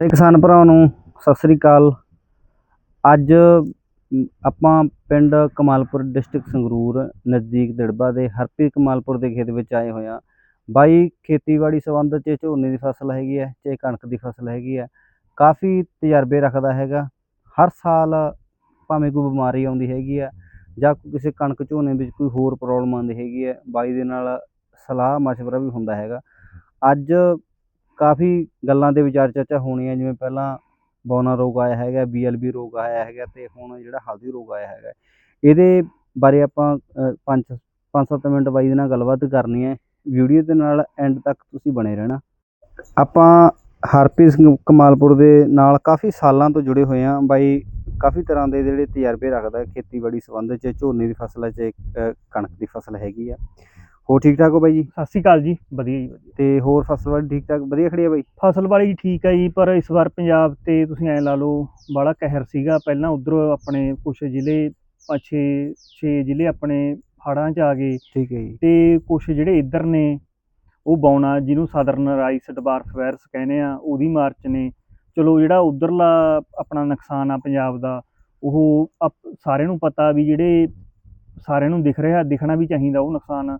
ਤੇ ਕਿਸਾਨ ਭਰਾਵਾਂ ਨੂੰ ਸਤਿ ਸ੍ਰੀ ਅਕਾਲ। ਅੱਜ ਆਪਾਂ ਪਿੰਡ ਕਮਾਲਪੁਰ ਡਿਸਟ੍ਰਿਕਟ ਸੰਗਰੂਰ ਨਜ਼ਦੀਕ ਦਿੜਬਾ ਦੇ ਹਰਪ੍ਰੀਤ ਕਮਾਲਪੁਰ ਦੇ ਖੇਤ ਵਿੱਚ ਆਏ ਹੋਏ ਹਾਂ। ਬਾਈ, ਖੇਤੀਬਾੜੀ ਸੰਬੰਧ 'ਚ ਝੋਨੇ ਦੀ ਫਸਲ ਹੈਗੀ ਹੈ ਚਾਹੇ ਕਣਕ ਦੀ ਫਸਲ ਹੈਗੀ ਹੈ। ਕਾਫੀ ਤਜਰਬੇ ਰੱਖਦਾ ਹੈਗਾ। ਹਰ ਸਾਲ ਭਾਵੇਂ ਕੋਈ ਬਿਮਾਰੀ ਆਉਂਦੀ ਹੈਗੀ ਆ ਜਾਂ ਕੋਈ ਕਿਸੇ ਕਣਕ ਝੋਨੇ ਵਿੱਚ ਕੋਈ ਹੋਰ ਪ੍ਰੋਬਲਮ ਆਉਂਦੀ ਹੈਗੀ ਹੈ, ਬਾਈ ਦੇ ਨਾਲ ਸਲਾਹ ਮਸ਼ਵਰਾ ਵੀ ਹੁੰਦਾ ਹੈਗਾ। ਅੱਜ ਕਾਫੀ ਗੱਲਾਂ 'ਤੇ ਵਿਚਾਰ ਚਰਚਾ ਹੋਣੀ ਹੈ ਜਿਵੇਂ ਪਹਿਲਾਂ ਬੌਨਾ ਰੋਗ ਆਇਆ ਹੈਗਾ ਬੀ ਐੱਲ ਬੀ ਰੋਗ ਆਇਆ ਹੈਗਾ ਅਤੇ ਹੁਣ ਜਿਹੜਾ ਹਲਦੀ ਰੋਗ ਆਇਆ ਹੈਗਾ। ਇਹਦੇ ਬਾਰੇ ਆਪਾਂ ਪੰਜ ਪੰਜ ਸੱਤ ਮਿੰਟ ਬਾਈ ਦੇ ਨਾਲ ਗੱਲਬਾਤ ਕਰਨੀ ਹੈ। ਵੀਡੀਓ ਦੇ ਨਾਲ ਐਂਡ ਤੱਕ ਤੁਸੀਂ ਬਣੇ ਰਹਿਣਾ। ਆਪਾਂ ਹਰਪ੍ਰੀਤ ਸਿੰਘ ਕਮਾਲਪੁਰ ਦੇ ਨਾਲ ਕਾਫੀ ਸਾਲਾਂ ਤੋਂ ਜੁੜੇ ਹੋਏ ਹਾਂ। ਬਾਈ, ਕਾਫੀ ਤਰ੍ਹਾਂ ਦੇ ਜਿਹੜੇ ਤਜਰਬੇ ਰੱਖਦਾ ਖੇਤੀਬਾੜੀ ਸੰਬੰਧ 'ਚ, ਝੋਨੇ ਦੀ ਫਸਲ ਹੈ ਚਾਹੇ ਕਣਕ ਦੀ ਫਸਲ ਹੈਗੀ ਆ। ਹੋਰ ਠੀਕ ਠਾਕ ਹੋ ਬਾਈ ਜੀ? ਸਤਿ ਸ਼੍ਰੀ ਅਕਾਲ ਜੀ ਵਧੀਆ ਜੀ। ਵਧੀਆ ਤੇ ਹੋਰ ਫਸਲ ਵਾਲੀ ਠੀਕ ਠਾਕ ਵਧੀਆ ਖੜੀ ਹੈ ਬਾਈ? ਫਸਲ ਵਾਲੀ ਠੀਕ ਹੈ ਜੀ ਪਰ ਇਸ ਵਾਰ ਪੰਜਾਬ ਤੇ ਤੁਸੀਂ ਐ ਲਾ ਲਓ ਬੜਾ ਕਹਿਰ ਸੀਗਾ। ਪਹਿਲਾਂ ਉਧਰ ਆਪਣੇ ਕੁਝ ਜ਼ਿਲ੍ਹੇ ਪੰਜ ਛੇ ਛੇ ਜ਼ਿਲ੍ਹੇ ਆਪਣੇ ਹੜ੍ਹਾਂ 'ਚ ਆ ਗਏ। ਠੀਕ ਹੈ ਜੀ। ਤੇ ਕੁਝ ਜਿਹੜੇ ਇੱਧਰ ਨੇ ਉਹ ਬੌਣਾ ਜਿਹਨੂੰ ਸਦਰਨ ਰਾਈਸ ਡਵਾਰਫ ਵਾਇਰਸ ਕਹਿੰਦੇ ਆ ਉਹਦੀ ਮਾਰਚ ਨੇ। ਚਲੋ ਜਿਹੜਾ ਉਧਰਲਾ ਆਪਣਾ ਨੁਕਸਾਨ ਆ ਪੰਜਾਬ ਦਾ ਉਹ ਸਾਰਿਆਂ ਨੂੰ ਪਤਾ ਵੀ ਜਿਹੜੇ ਸਾਰਿਆਂ ਨੂੰ ਦਿਖ ਰਿਹਾ ਦਿਖਣਾ ਵੀ ਚਾਹੀਦਾ ਉਹ ਨੁਕਸਾਨ।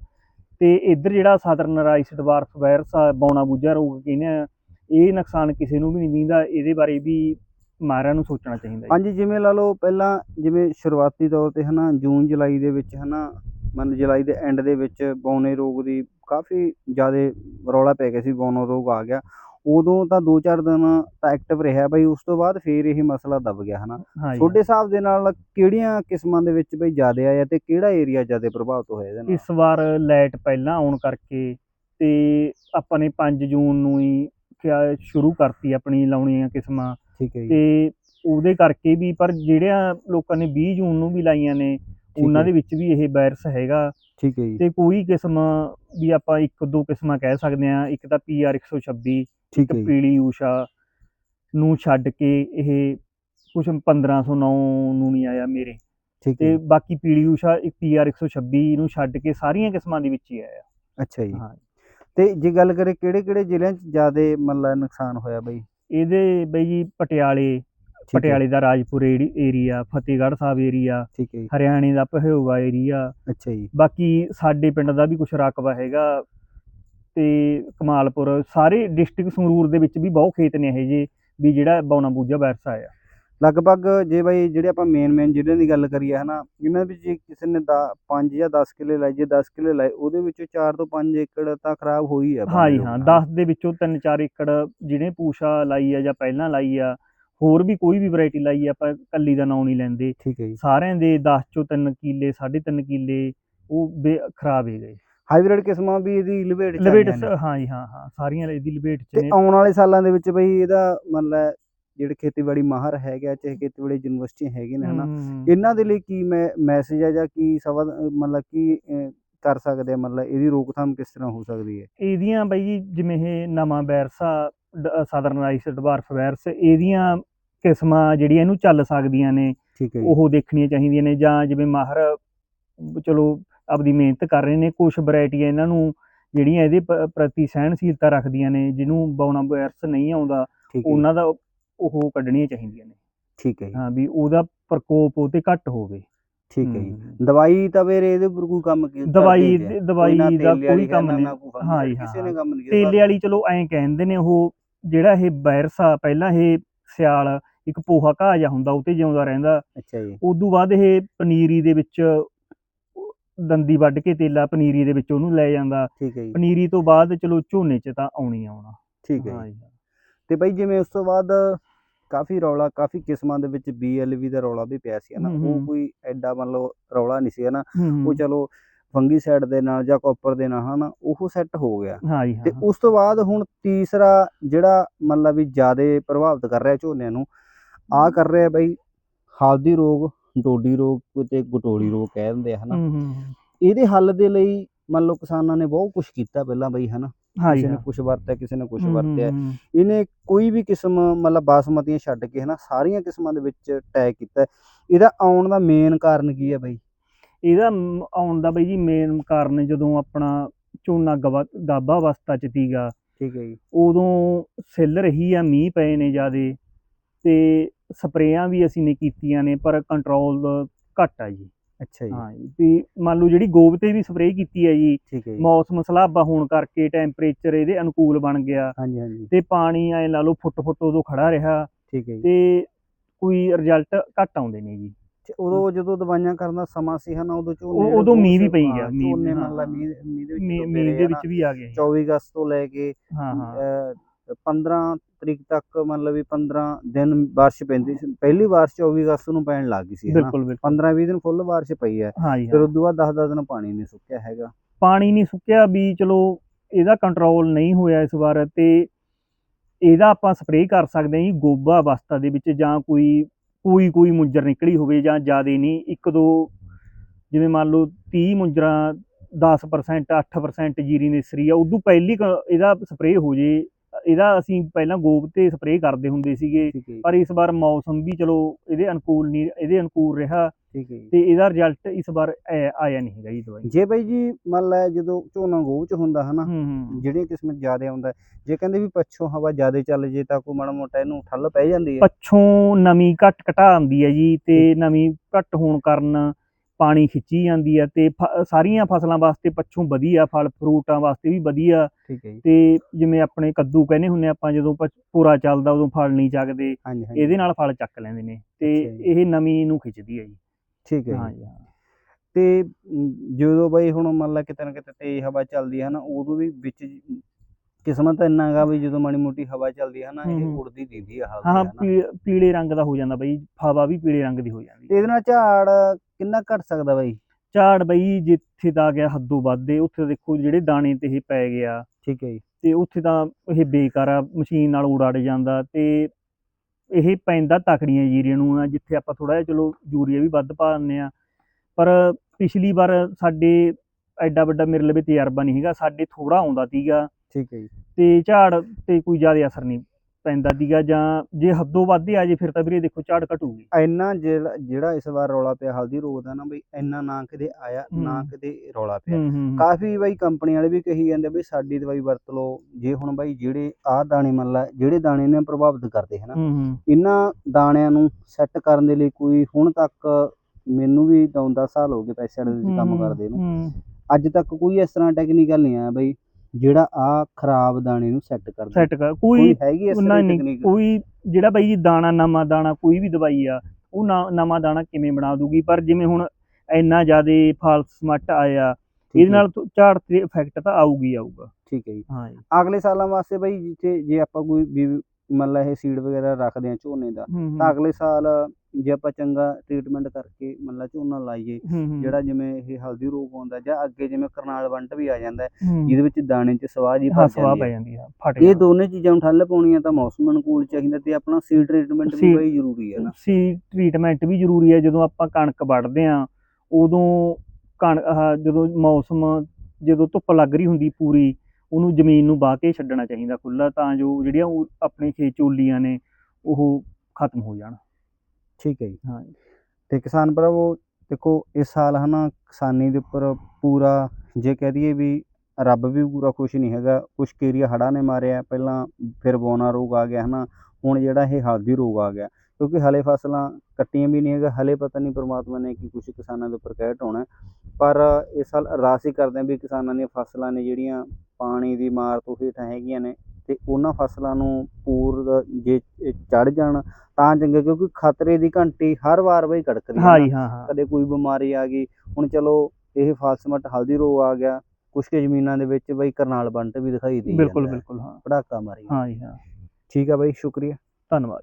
ਤੇ ਇੱਧਰ ਜਿਹੜਾ ਸਦਰਨ ਰਾਈਸ ਡਵਾਰਫ ਵਾਇਰਸ ਆ ਬੌਣਾ ਬੂਝਾ ਰੋਗ ਕਹਿੰਦੇ ਆ, ਇਹ ਨੁਕਸਾਨ ਕਿਸੇ ਨੂੰ ਵੀ ਨਹੀਂ ਦਿੰਦਾ, ਇਹਦੇ ਬਾਰੇ ਵੀ ਮਾਰਿਆਂ ਨੂੰ ਸੋਚਣਾ ਚਾਹੀਦਾ ਜੀ। ਹਾਂਜੀ, ਜਿਵੇਂ ਲਾ ਲਓ ਪਹਿਲਾਂ ਜਿਵੇਂ ਸ਼ੁਰੂਆਤੀ ਤੌਰ ਤੇ ਹਨਾ, ਜੂਨ, ਜੁਲਾਈ ਦੇ ਵਿੱਚ ਹਨਾ ਮਨ ਜੁਲਾਈ ਦੇ ਐਂਡ ਦੇ ਵਿੱਚ ਬੌਨੇ ਰੋਗ ਦੀ ਕਾਫੀ ਜ਼ਿਆਦਾ ਰੌਲਾ ਪੈ ਗਿਆ ਸੀ ਬੌਨਾ ਰੋਗ ਆ ਗਿਆ ਉਦੋਂ ਤਾਂ 2-4 ਦਿਨ ਤਾਂ ਐਕਟਿਵ ਰਿਹਾ ਬਈ ਉਸ ਤੋਂ ਬਾਅਦ ਫੇਰ ਇਹ ਮਸਲਾ ਦਬ ਗਿਆ ਹਨਾ? ਤੁਹਾਡੇ ਹਿਸਾਬ ਦੇ ਨਾਲ ਕਿਹੜੀਆਂ ਕਿਸਮਾਂ ਦੇ ਵਿੱਚ ਬਈ ਜ਼ਿਆਦਾ ਆਇਆ ਤੇ ਕਿਹੜਾ ਏਰੀਆ ਜ਼ਿਆਦਾ ਪ੍ਰਭਾਵਿਤ ਹੋਇਆ ਇਹਦੇ ਨਾਲ? ਇਸ ਵਾਰ ਲਾਈਟ ਪਹਿਲਾਂ ਆਉਣ ਕਰਕੇ ਤੇ ਆਪਾਂ ਨੇ 5 ਜੂਨ ਨੂੰ ਹੀ ਕਿਆ ਸ਼ੁਰੂ ਕਰਤੀ ਆਪਣੀ ਲਾਉਣੀਆਂ ਕਿਸਮਾਂ। ਠੀਕ ਹੈ ਜੀ। ਤੇ ਉਹਦੇ ਕਰਕੇ ਵੀ ਪਰ ਜਿਹੜਿਆਂ ਲੋਕਾਂ ਨੇ 20 ਜੂਨ ਨੂੰ ਵੀ ਲਾਈਆਂ ਨੇ ਉਹਨਾਂ। ਦੇ ਵਿੱਚ ਵੀ ਇਹ ਵਾਇਰਸ ਹੈਗਾ। ਠੀਕ ਹੈ ਜੀ। ਤੇ ਕੋਈ ਕਿਸਮ ਵੀ ਆਪਾਂ ਇੱਕ ਦੋ ਕਿਸਮਾਂ ਕਹਿ ਸਕਦੇ ਆ ਇੱਕ ਤਾਂ PR 126 ਠੀਕ ਹੈ ਜੀ। ਪੀਲੀ ਊਸ਼ਾ ਨੂੰ ਛੱਡ ਕੇ ਇਹ ਕੁਛ 1509 ਨੂੰ ਨਹੀਂ ਆਇਆ ਮੇਰੇ। ਠੀਕ ਹੈ ਤੇ ਜੀ। ਬਾਕੀ ਪੀਲੀ ਊਸ਼ਾ ਇੱਕ PR 126 ਨੂੰ ਛੱਡ ਕੇ ਸਾਰੀਆਂ ਕਿਸਮਾਂ ਦੇ ਵਿੱਚ ਹੀ ਆਇਆ। ਅੱਛਾ ਜੀ। ਹਾਂ। ਤੇ ਜੇ ਗੱਲ ਕਰੇ ਕਿਹੜੇ ਕਿਹੜੇ ਜ਼ਿਲ੍ਹਿਆਂ 'ਚ ਜ਼ਿਆਦਾ ਮਤਲਬ ਨੁਕਸਾਨ ਹੋਇਆ ਬਈ? ਇਹਦੇ ਬਈ ਜੀ ਪਟਿਆਲੇ ਠੀਕ ਹੈ, ਪਟਿਆਲੇ ਦਾ ਰਾਜਪੁਰ ਏਰੀ- ਏਰੀਆ ਫਤਿਹਗੜ੍ਹ ਸਾਹਿਬ ਏਰੀਆ ਠੀਕ ਹੈ ਜੀ। ਹਰਿਆਣੇ ਦਾ ਭਹਿਓਗਾ ਏਰੀਆ। ਅੱਛਾ ਜੀ। ਬਾਕੀ ਸਾਡੇ ਪਿੰਡ ਦਾ ਵੀ ਕੁਝ ਰਕਬਾ ਹੈਗਾ। ਤੇ ਕਮਾਲਪੁਰ ਸਾਰੇ ਡਿਸਟ੍ਰਿਕਟ ਸੰਗਰੂਰ ਦੇ ਵਿੱਚ ਵੀ ਬਹੁਤ ਖੇਤ ਨੇ ਇਹ ਜੇ ਵੀ ਜਿਹੜਾ ਬੌਣਾ ਬੂਝਾ ਵਾਇਰਸ ਆਇਆ। ਲਗਭਗ ਜੇ ਬਾਈ ਜਿਹੜੇ ਆਪਾਂ ਮੇਨ ਮੇਨ ਜ਼ਿਲ੍ਹਿਆਂ ਦੀ ਗੱਲ ਕਰੀਏ ਹਨਾ ਇਹਨਾਂ ਵਿੱਚ ਜੇ ਕਿਸੇ ਨੇ 5 ਜਾਂ 10 ਕਿੱਲੇ ਲਾਏ ਜੇ 10 ਕਿੱਲੇ ਲਾਏ ਉਹਦੇ ਵਿੱਚੋਂ 4 ਤੋਂ 5 ਏਕੜ ਤਾਂ ਖਰਾਬ ਹੋਈ ਆ ਹਾਂ ਜੀ ਬਾਕੀ ਹਾਂ ਲੋਕ, 10 ਦੇ ਵਿੱਚੋਂ 3-4 ਏਕੜ ਜਿਹਨੇ ਪੂਸ਼ਾ ਲਾਈ ਆ ਜਾਂ ਪਹਿਲਾਂ ਲਾਈ ਆ ਹੋਰ ਵੀ ਕੋਈ ਵੀ ਵੈਰਾਈਟੀ ਲਾਈ ਆ ਆਪਾਂ ਕੱਲੀ ਦਾ ਨਾਂ ਨਹੀਂ ਲੈਂਦੇ। ਠੀਕ ਹੈ ਜੀ। ਸਾਰਿਆਂ ਦੇ 10 ਚੋਂ 3 ਕਿੱਲੇ 3.5 ਕਿੱਲੇ ਉਹ ਖਰਾਬ ਹੀ ਗਏ ਹਾਈਬ੍ਰਿਡ ਕਿਸਮਾਂ ਵੀ ਇਹਦੀ ਲਪੇਟ ਚ ਲਪੇਟ ਆਈਆਂ ਨੇ। ਸ- ਹਾਂ ਜੀ ਹਾਂ ਹਾਂ ਸਾਰੀਆਂ ਇਹਦੀ ਲਪੇਟ ਚ ਤੇ ਨੇ। ਆਉਣ ਵਾਲੇ ਸਾਲਾਂ ਦੇ ਵਿੱਚ ਬਈ ਇਹਦਾ ਮਤਲਬ ਜਿਹੜੇ ਖੇਤੀਬਾੜੀ ਮਾਹਰ ਹੈਗੇ ਆ ਚਾਹੇ ਖੇਤੀਬਾੜੀ ਯੂਨੀਵਰਸਿਟੀਆਂ ਹੈਗੇ ਨੇ ਹਨਾ। ਹਮ, ਇਹਨਾਂ ਦੇ ਲਈ ਕੀ ਮੈਸੇਜ ਆ ਜਾਂ ਕੀ ਸਵਾ ਮਤਲਬ ਕੀ ਅਹ, ਕਰ ਸਕਦੇ ਆ? ਮਤਲਬ ਇਹਦੀ ਰੋਕਥਾਮ ਕਿਸ ਤਰ੍ਹਾਂ ਹੋ ਸਕਦੀ ਹੈ? ਇਹਦੀਆਂ ਬਈ ਜੀ ਜਿਵੇਂ ਇਹ ਨਵਾਂ ਵਾਇਰਸ ਆ ਸਾਦਰਨ ਰਾਈਸ ਡਵਾਰਫ ਵਾਇਰਸ ਇਹਦੀਆਂ ਕਿਸਮਾਂ ਜਿਹੜੀਆਂ ਇਹਨੂੰ ਚੱਲ ਸਕਦੀਆਂ ਨੇ ਠੀਕ ਹੈ ਜੀ। ਉਹ ਦੇਖਣੀਆਂ ਚਾਹੀਦੀਆਂ ਨੇ ਜਾਂ ਜਿਵੇਂ ਮਾਹਰ ਚਲੋ ਆਪਦੀ ਮਿਹਨਤ ਕਰ ਰਹੇ ਨੇ ਕੁਝ ਵੈਰਾਈਟੀਆਂ ਇਹਨਾਂ ਨੂੰ ਜਿਹੜੀਆਂ ਇਹਦੇ ਪ- ਪ੍ਰਤੀ ਸਹਿਣਸ਼ੀਲਤਾ ਰੱਖਦੀਆਂ ਨੇ ਜਿਹਨੂੰ ਬੌਣਾ ਵਾਇਰਸ ਨਹੀਂ ਆਉਂਦਾ ਠੀਕ ਹੈ ਜੀ, ਉਹਨਾਂ ਦਾ ਉਹ ਕੱਢਣੀਆਂ ਚਾਹੀਦੀਆਂ ਨੇ। ਠੀਕ ਹੈ ਜੀ। ਹਾਂ ਵੀ ਉਹਦਾ ਪ੍ਰਕੋਪ ਉਹ ਤੇ ਘੱਟ ਹੋਵੇ। ਠੀਕ ਹੈ ਜੀ। ਹਮ। ਦਵਾਈ ਤਾਂ ਫਿਰ ਇਹਦੇ ਉੱਪਰ ਕੋਈ ਕੰਮ ਕੀ ਦਵਾਈ ਦਵਾਈ ਦਾ ਕੋਈ ਕੰਮ ਨਹੀਂ। ਹਾਂ ਜੀ, ਕਿਸੇ ਹਾਂ। ਨੇ ਕੰਮ ਨਹੀਂ ਕੀਤਾ। ਤੇਲੇ ਵਾਲੀ ਚਲੋ ਐਂ ਕਹਿੰਦੇ ਨੇ ਉਹ ਜਿਹੜਾ ਇਹ ਵਾਇਰਸ ਆ ਪਹਿਲਾਂ ਇਹ ਸਿਆਲ ਇੱਕ ਪੋਹਾ ਘਾਹ ਜਿਹਾ ਹੁੰਦਾ ਉਹ ਤੇ ਜਿਉਂਦਾ ਰਹਿੰਦਾ। ਅੱਛਾ ਜੀ। ਉਦੋਂ ਬਾਅਦ ਇਹ ਪਨੀਰੀ ਦੇ ਵਿੱਚ ਦੰਦੀ ਵੱਢ ਕੇ ਤੇਲਾ ਪਨੀਰੀ ਦੇ ਵਿੱਚ ਉਹਨੂੰ ਲੈ ਜਾਂਦਾ। ਠੀਕ ਹੈ ਜੀ। ਪਨੀਰੀ ਤੋਂ ਬਾਅਦ ਚਲੋ ਝੋਨੇ 'ਚ ਤਾਂ ਆਉਣੀ ਆਉਣਾ ਠੀਕ ਹੈ ਜੀ। ਤੇ ਬਾਈ ਜਿਵੇਂ ਉਸ ਤੋਂ ਬਾਅਦ ਕਾਫੀ ਰੌਲਾ ਕਾਫੀ ਕਿਸਮਾਂ ਦੇ ਵਿੱਚ BLV ਦਾ ਰੌਲਾ ਵੀ ਪਿਆ ਸੀ ਹਨਾ ਹਮ, ਉਹ। ਕੋਈ ਐਡਾ ਮਤਲਬ ਰੌਲਾ ਨਹੀਂ ਸੀ ਹਨਾ ਹੂੰ, ਉਹ ਚਲੋ ਫੰਗੀ ਸਾਈਡ ਦੇ ਨਾਲ ਜਾਂ ਕਾਪਰ ਦੇ ਨਾਲ ਹਨਾ ਉਹ ਸੈੱਟ ਹੋ ਗਿਆ। ਤੇ ਉਸ ਤੋਂ ਬਾਅਦ ਹੁਣ ਤੀਸਰਾ ਜਿਹੜਾ ਮਤਲਬ ਵੀ ਜ਼ਿਆਦਾ ਪ੍ਰਭਾਵਿਤ ਕਰ ਰਿਹਾ ਝੋਨਿਆਂ ਨੂੰ ਆ ਕਰ ਰਿਹਾ ਬਈ ਹਲਦੀ ਰੋਗ। ਡੋਡੀ ਰੋਗ ਤੇ ਗਟੋਲੀ ਰੋਗ ਕਹਿ ਦਿੰਦੇ ਆ ਹਨਾ। ਇਹਦੇ ਹੱਲ ਦੇ ਲਈ ਮੰਨ ਲਓ ਕਿਸਾਨਾਂ ਨੇ ਬਹੁਤ ਕੁਝ ਕੀਤਾ ਪਹਿਲਾਂ ਬਈ ਹਨਾ? ਕਿਸੇ ਨੇ ਕੁਝ ਵਰਤਿਆ ਕਿਸੇ ਨੇ ਕੁਝ ਵਰਤਿਆ। ਇਹਨੇ ਕੋਈ ਵੀ ਕਿਸਮ ਮਤਲਬ ਬਾਸਮਤੀਆਂ ਛੱਡ ਕੇ ਹਨਾ ਸਾਰੀਆਂ ਕਿਸਮਾਂ ਦੇ ਵਿੱਚ ਟੈਗ ਕੀਤਾ। ਇਹਦਾ ਆਉਣ ਦਾ ਮੇਨ ਕਾਰਨ ਕੀ ਹੈ ਬਈ? ਇਹਦਾ ਆਉਣ ਦਾ ਬਈ ਜੀ ਮੇਨ ਕਾਰਨ ਜਦੋਂ ਆਪਣਾ ਝੋਨਾ ਗਾਭਾ ਅਵਸਥਾ ਚ ਤੀਗਾ ਠੀਕ ਹੈ ਜੀ। ਉਦੋਂ ਸਿੱਲ ਰਹੀ ਆ ਮੀਂਹ ਪਏ ਨੇ ਜਿਆਦੇ। ਤੇ ਸਪਰੇਆਂ ਵੀ ਅਸੀਂ ਨੇ ਕੀਤੀਆਂ ਨੇ ਪਰ ਕੰਟਰੋਲ ਘੱਟ ਆ ਜੀ। ਅੱਛਾ ਜੀ। ਹਾਂ ਜੀ ਵੀ ਮੰਨ ਲਓ ਜਿਹੜੀ ਗੋਬ ਤੇ ਵੀ ਸਪਰੇਅ ਕੀਤੀ ਹੈ ਜੀ ਠੀਕ ਹੈ ਜੀ। ਮੌਸਮ ਸਲਾਬਾ ਹੋਣ ਕਰਕੇ ਟੈਂਪਰੇਚਰ ਇਹਦੇ ਅਨੁਕੂਲ ਬਣ ਗਿਆ। ਹਾਂਜੀ ਹਾਂਜੀ। ਤੇ ਪਾਣੀ ਐ ਲਾ ਲਓ ਫੁੱਟ ਫੁੱਟ ਉਦੋਂ ਖੜਾ ਰਿਹਾ। ਠੀਕ ਹੈ ਜੀ। ਤੇ ਕੋਈ ਰਿਜ਼ਲਟ ਘੱਟ ਆਉਂਦੇ ਨੇ ਜੀ। ਉਦੋਂ ਜਦੋਂ ਦਵਾਈਆਂ ਕਰਨ ਦਾ ਸਮਾਂ ਸੀ ਹਨਾ ਉਦੋਂ ਝੋਨੇ ਉਦੋਂ ਮੀਂਹ ਵੀ ਪਈ ਗਿਆ, ਮੀਂਹ- ਝੋਨੇ ਮੰਨ ਲਾ। ਮੀਂਹ ਮੀਂਹ ਦੇ ਵਿੱਚ ਮੀਂਹ ਦੇ। ਵਿੱਚ ਵੀ ਆ ਗਿਆ ਜੀ 24 ਅਗਸਤ ਤੋਂ ਲੈ ਕੇ ਹਾਂ ਹਾਂ। ਅਹ, 15 ਤਰੀਕ ਤੱਕ ਮਤਲਬ ਵੀ 15 ਦਿਨ ਬਾਰਿਸ਼ ਪੈਂਦੀ ਸੀ। ਪਹਿਲੀ ਬਾਰਿਸ਼ 24 ਅਗਸਤ ਨੂੰ ਪੈਣ ਲੱਗ ਗਈ ਸੀ ਹਨਾ? ਬਿਲਕੁਲ ਬਿਲਕੁਲ। 15 20 ਦਿਨ ਫੁੱਲ ਬਾਰਿਸ਼ ਪਈ ਹੈ। ਫਿਰ। ਉਸ ਤੋਂ ਬਾਅਦ 10 10 ਦਿਨ ਪਾਣੀ ਨਹੀਂ ਸੁੱਕਿਆ ਹੈਗਾ। ਪਾਣੀ ਨਹੀਂ ਸੁੱਕਿਆ ਵੀ ਚਲੋ ਇਹਦਾ ਕੰਟਰੋਲ ਨਹੀਂ ਹੋਇਆ ਇਸ ਵਾਰ ਤੇ ਇਹਦਾ ਆਪਾਂ ਸਪਰੇਅ ਕਰ ਸਕਦੇ ਹਾਂ ਜੀ ਗੋਬਾ ਅਵਸਥਾ ਦੇ ਵਿੱਚ ਜਾਂ ਕੋਈ ਕੋਈ ਕੋਈ ਮੁੰਜਰ ਨਿਕਲੀ ਹੋਵੇ ਜਾਂ ਜ਼ਿਆਦੇ ਨਹੀਂ ਇੱਕ ਦੋ ਜਿਵੇਂ ਮੰਨ ਲਓ 30 ਮੁੰਜਰਾਂ 10% 8% ਜੀਰੀ ਨੇਸਰੀ ਆ ਉਦੋਂ ਪਹਿਲੀ ਇਹਦਾ ਸਪਰੇਅ ਹੋ ਜੇ ਇਹਦਾ ਅਸੀਂ ਪਹਿਲਾਂ ਗੋਬ ਤੇ ਸਪਰੇਅ ਕਰਦੇ ਹੁੰਦੇ ਸੀਗੇ ਪਰ ਇਸ ਵਾਰ ਮੌਸਮ ਵੀ ਚਲੋ ਇਹਦੇ ਅਨੁਕੂਲ ਨਹੀਂ ਇਹਦੇ ਅਨੁਕੂਲ ਰਿਹਾ ਠੀਕ ਹੈ ਜੀ। ਤੇ ਇਹਦਾ ਰਿਜ਼ਲਟ ਇਸ ਵਾਰ ਆਇਆ ਨਹੀਂ ਹੈਗਾ ਜੀ ਦਵਾਈ। ਜੇ ਬਾਈ ਜੀ ਮੰਨ ਲੈ ਜਦੋਂ ਝੋਨਾ ਗੋਹ ਚ ਹੁੰਦਾ ਹਨਾ ਜਿਹੜੀਆਂ ਕਿਸਮਤ ਜ਼ਿਆਦਾ ਆਉਂਦਾ ਜੇ ਕਹਿੰਦੇ ਵੀ ਪੱਛੋਂ ਹਵਾ ਜ਼ਿਆਦਾ ਚੱਲ ਜੇ ਤਾਂ ਕੋਈ ਮਾੜਾ ਮੋਟਾ ਇਹਨੂੰ ਠੱਲ ਪੈ ਜਾਂਦੀ ਹੈ? ਪੱਛੋਂ ਨਮੀ ਘੱਟ ਘਟਾ ਆਉਂਦੀ ਹੈ ਜੀ ਤੇ ਨਮੀ ਘੱਟ ਹੋਣ ਕਾਰਨ ਪਾਣੀ ਖਿੱਚੀ ਜਾਂਦੀ ਹੈ ਤੇ ਸਾਰੀਆਂ ਫਸਲਾਂ ਵਾਸਤੇ ਪੱਛੋਂ ਵਧੀਆ ਫਲ ਫਰੂਟਾਂ ਵਾਸਤੇ ਵੀ ਵਧੀਆ। ਠੀਕ ਹੈ ਜੀ। ਤੇ ਜਿਵੇਂ ਆਪਣੇ ਕੱਦੂ ਕਹਿੰਦੇ ਹੁੰਨੇ ਆਪਾਂ ਜਦੋਂ ਪੂਰਾ ਚੱਲਦਾ ਉਦੋਂ ਫਲ ਨਹੀਂ ਚੱਕਦੇ। ਇਹਦੇ ਨਾਲ ਫਲ ਚੱਕ ਲੈਂਦੇ ਨੇ ਤੇ। ਇਹ ਨਮੀ ਨੂੰ ਖਿੱਚਦੀ ਹੈ ਜੀ। ਠੀਕ ਹੈ ਹਾਂ ਜੀ। ਤੇ ਜਦੋਂ ਬਾਈ ਹੁਣ ਮੰਨ ਲਾ ਕਿਤੇ ਨਾ ਕਿਤੇ ਤੇਜ਼ ਹਵਾ ਚੱਲਦੀ ਹੈ ਨਾ ਉਦੋਂ ਵੀ ਵਿੱਚ ਕਿਸਮਤ ਇੰਨਾ ਗਾ ਵੀ ਜਦੋਂ ਮਾੜੀ ਮੋਟੀ ਹਵਾ ਚੱਲਦੀ ਹੈ ਨਾ ਇਹ ਹੂੰ। ਉੜਦੀ ਦਿੰਦੀ ਆ ਹਾਂ ਪੀ- ਪੀਲੇ ਰੰਗ ਦਾ ਹੋ ਜਾਂਦਾ ਬਈ ਹਵਾ ਵੀ ਪੀਲੇ ਰੰਗ ਦੀ ਹੋ ਜਾਂਦੀ। ਤੇ ਇਹਦੇ ਨਾਲ ਝਾੜ ਕਿੰਨਾ ਘਟ ਸਕਦਾ ਬਾਈ? ਝਾੜ ਬਈ ਜਿੱਥੇ ਦਾ ਗਿਆ ਹੱਦੋਂ ਵੱਧਦੇ ਉੱਥੇ ਦੇਖੋ ਜਿਹੜੇ ਦਾਣੇ ਤੇ ਇਹ ਪੈ ਗਿਆ। ਠੀਕ ਹੈ ਜੀ। ਤੇ ਉੱਥੇ ਤਾਂ ਇਹ ਬੇਕਾਰ ਆ ਮਸ਼ੀਨ ਨਾਲ ਉੜਾੜ ਜਾਂਦਾ ਤੇ ਇਹ ਪੈਂਦਾ ਤਕੜੀਆਂ ਜੀਰੀਆਂ ਨੂੰ ਆ ਜਿੱਥੇ ਆਪਾਂ ਥੋੜਾ ਜਿਹਾ ਚਲੋ ਯੂਰੀਆ ਵੀ ਵੱਧ ਪਾ ਦਿੰਦੇ ਆ। ਪਰ ਪਿਛਲੀ ਵਾਰ ਸਾਡੇ ਐਡਾ ਵੱਡਾ ਮੇਰੇ ਲਈ ਤਜਰਬਾ ਨਹੀਂ ਹੈਗਾ ਸਾਡੇ ਥੋੜਾ ਆਉਂਦਾ ਸੀਗਾ। ਠੀਕ ਹੈ ਜੀ। ਤੇ ਝਾੜ ਤੇ ਕੋਈ ਜ਼ਿਆਦਾ ਅਸਰ ਨਹੀਂ ਪੈਂਦਾ ਸੀਗਾ ਜਾਂ ਜੇ ਹੱਦੋਂ ਵੱਧ ਆ ਜੇ ਫਿਰ ਤਾਂ ਵੀਰੇ ਦੇਖੋ ਝਾੜ ਘਟੂਗੀ। ਇੰਨਾ ਜਿਹੜਾ ਜਿਹੜਾ ਇਸ ਵਾਰ ਰੌਲਾ ਪਿਆ ਹਲਦੀ ਰੋਗ ਦਾ ਨਾ ਬਈ ਇੰਨਾ ਨਾ ਕਿਤੇ ਆਇਆ ਨਾ। ਕਿਤੇ ਰੌਲਾ ਪਿਆ। ਹੂੰ ਹੂੰ ਕਾਫੀ ਬਾਈ ਕੰਪਨੀ ਵਾਲੇ ਵੀ ਕਹੀ ਜਾਂਦੇ ਬਈ ਸਾਡੀ ਦਵਾਈ ਵਰਤ ਲਓ ਜੇ ਹੁਣ ਬਾਈ ਜਿਹੜੇ ਆਹ ਦਾਣੇ ਮੰਨ ਲਾ ਜਿਹੜੇ ਦਾਣੇ ਨੇ ਪ੍ਰਭਾਵਿਤ ਕਰਦੇ ਹਨਾ। ਹੂੰ ਹੂੰ। ਇਹਨਾਂ ਦਾਣਿਆਂ ਨੂੰ ਸੈੱਟ ਕਰਨ ਦੇ ਲਈ ਕੋਈ ਹੁਣ ਤੱਕ ਮੈਨੂੰ ਵੀ ਦੌਂ 10 ਸਾਲ ਹੋ ਗਏ ਪੈਸੇ ਵਾਲੇ ਵਿੱਚ ਕੰਮ ਕਰਦੇ ਨੂੰ। ਹੂੰ। ਅੱਜ ਤੱਕ ਕੋਈ ਇਸ ਤਰ੍ਹਾਂ ਟੈਕਨੀਕਲ ਨਹੀਂ ਆਇਆ ਬਈ। ਜਿਹੜਾ ਆ ਖਰਾਬ ਦਾਣੇ ਨੂੰ ਸੈੱਟ ਕਰਦਾ ਸੈੱਟ ਕਰ ਕੋਈ ਹੈਗੀ ਇਸ ਤਰ੍ਹਾਂ ਨਹੀਂ ਟੈਕਨੀਕ ਕੋਈ ਜਿਹੜਾ ਬਾਈ ਜੀ ਦਾਣਾ ਨਵਾਂ ਦਾਣਾ ਕੋਈ ਵੀ ਦਵਾਈ ਆ ਉਹ ਨਵਾਂ ਦਾਣਾ ਕਿਵੇਂ ਬਣਾ ਦੂਗੀ? ਪਰ ਜਿਵੇਂ ਹੁਣ ਇੰਨਾ ਜ਼ਿਆਦਾ ਫਾਲਸ ਸਮੱਟ ਆਇਆ ਇਹਦੇ ਨਾਲ ਝਾੜ ਤੇ ਇਫੈਕਟ ਤਾਂ ਆਊਗੀ ਆਊਗਾ। ਠੀਕ ਹੈ ਜੀ। ਹਾਂ ਜੀ। ਅਗਲੇ ਸਾਲਾਂ ਵਾਸਤੇ ਬਈ ਜਿੱਥੇ ਜੇ ਆਪਾਂ ਕੋਈ ਲਾ ਇਹ ਸੀਡ ਵਗੈਰਾ ਰੱਖਦੇ ਆ ਝੋਨੇ ਦਾ ਹੂੰ ਹੂੰ, ਤਾਂ ਅਗਲੇ ਸਾਲ ਜੇ ਆਪਾਂ ਚੰਗਾ ਟ੍ਰੀਟਮੈਂਟ ਕਰਕੇ ਮੰਨ ਲਾ ਝੋਨਾ ਲਾਈਏ ਹੂੰ ਹੂੰ, ਜਿਹੜਾ ਜਿਵੇਂ ਇਹ ਹਲਦੀ ਰੋਗ ਆਉਂਦਾ ਜਾਂ ਅੱਗੇ ਜਿਵੇਂ ਕਰਨਾਲ ਵੰਟ ਵੀ ਆ ਜਾਂਦਾ ਹੈ, ਹੂੰ, ਜਿਹਦੇ ਵਿੱਚ ਦਾਣੇ 'ਚ ਸਵਾਹ ਜੀ ਹਾਂ ਭਰ ਸਵਾਹ ਪੈ ਜਾਂਦੀ ਆ ਫਟ ਇਹ ਦੋਨੇ ਚੀਜ਼ਾਂ ਨੂੰ ਠੱਲ ਪਾਉਣੀ ਆ ਤਾਂ ਮੌਸਮ ਅਨੁਕੂਲ ਚਾਹੀਦਾ ਤੇ ਆਪਣਾ ਸੀਡ ਟ੍ਰੀਟਮੈਂਟ ਵੀ Seed- ਬਈ ਜ਼ਰੂਰੀ ਹੈ ਨਾ। ਸੀ ਟ੍ਰੀਟਮੈਂਟ ਵੀ ਜ਼ਰੂਰੀ ਹੈ ਜਦੋਂ ਆਪਾਂ ਕਣਕ ਵੱਢਦੇ ਆ ਉਦੋਂ ਕਣ ਆਹ ਜਦੋਂ ਮੌਸਮ ਜਦੋਂ ਧੁੱਪ ਲੱਗ ਰਹੀ ਹੁੰਦੀ ਪੂਰੀ ਉਹਨੂੰ ਜ਼ਮੀਨ ਨੂੰ ਵਾਹ ਕੇ ਛੱਡਣਾ ਚਾਹੀਦਾ ਖੁੱਲਾ ਤਾਂ ਜੋ ਜਿਹੜੀਆਂ ਉਹ ਆਪਣੇ ਖੇਤ ਚੋਲੀਆਂ ਨੇ ਉਹ ਖਤਮ ਹੋ ਜਾਣ। ਠੀਕ ਹੈ ਜੀ। ਹਾਂ। ਜੀ। ਤੇ ਕਿਸਾਨ ਭਰਾਵੋ ਦੇਖੋ ਇਸ ਸਾਲ ਹਨਾ ਕਿਸਾਨੀ ਦੇ ਉੱਪਰ ਪੂਰਾ ਜੇ ਕਹਿ ਦਈਏ ਵੀ ਰੱਬ ਵੀ ਪੂਰਾ ਖੁਸ਼ ਨਹੀਂ ਹੈਗਾ। ਕੁਛ ਏਰੀਆ ਹੜ੍ਹਾਂ ਨੇ ਮਾਰਿਆ ਪਹਿਲਾਂ ਫਿਰ ਬੌਨਾ ਰੋਗ ਆ ਗਿਆ ਹਨਾ ਹੁਣ ਜਿਹੜਾ ਇਹ ਹਲਦੀ ਰੋਗ ਆ ਗਿਆ। ਕਿਉਂਕਿ ਹਲੇ ਫਸਲਾਂ ਕੱਟੀਆਂ ਵੀ ਨਹੀਂ ਹੈਗਾ ਹਲੇ ਪਤਾ ਨਹੀਂ ਪ੍ਰਮਾਤਮਾ ਨੇ ਕੀ ਕੁਛ ਕਿਸਾਨਾਂ ਦੇ ਉੱਪਰ ਕਹਿ ਢਾਉਣਾ ਪਰ ਇਸ ਸਾਲ ਅਰਦਾਸ ਹੀ ਕਰਦੇ ਹਾਂ ਵੀ ਕਿਸਾਨਾਂ ਦੀਆਂ ਫਸਲਾਂ ਨੇ ਜਿਹੜੀਆਂ ਪਾਣੀ ਦੀ ਮਾਰ ਤੋਂ ਹੇਠਾਂ ਹੈਗੀਆਂ ਨੇ ਤੇ ਉਹਨਾਂ ਫਸਲਾਂ ਨੂੰ ਪੂਰ ਜੇ ਚੜ ਜਾਣ ਤਾਂ ਚੰਗਾ ਕਿਉਂਕਿ ਖਤਰੇ ਦੀ ਘੰਟੀ ਹਰ ਵਾਰ ਬਈ ਖੜਕਦੀ ਹੈ ਹਾਂ ਨਾ। ਜੀ ਹਾਂ ਹਾਂ। ਕਦੇ ਕੋਈ ਬਿਮਾਰੀ ਆ ਗਈ ਹੁਣ ਚਲੋ ਇਹ ਫਾਸਮਟ ਹਲਦੀ ਰੋਗ ਆ ਗਿਆ ਕੁਛ ਕੁ ਜ਼ਮੀਨਾਂ ਦੇ ਵਿੱਚ ਬਈ ਕਰਨਾਲ ਬੰਟ ਵੀ ਦਿਖਾਈ ਦੇ ਬਿਲਕੁਲ ਬਿਲਕੁਲ ਹਾਂ। ਪੜਾਕਾ ਮਾਰੀ ਹਾਂ ਜੀ ਹਾਂ। ਠੀਕ ਆ ਬਈ ਸ਼ੁਕਰੀਆ। ਧੰਨਵਾਦ।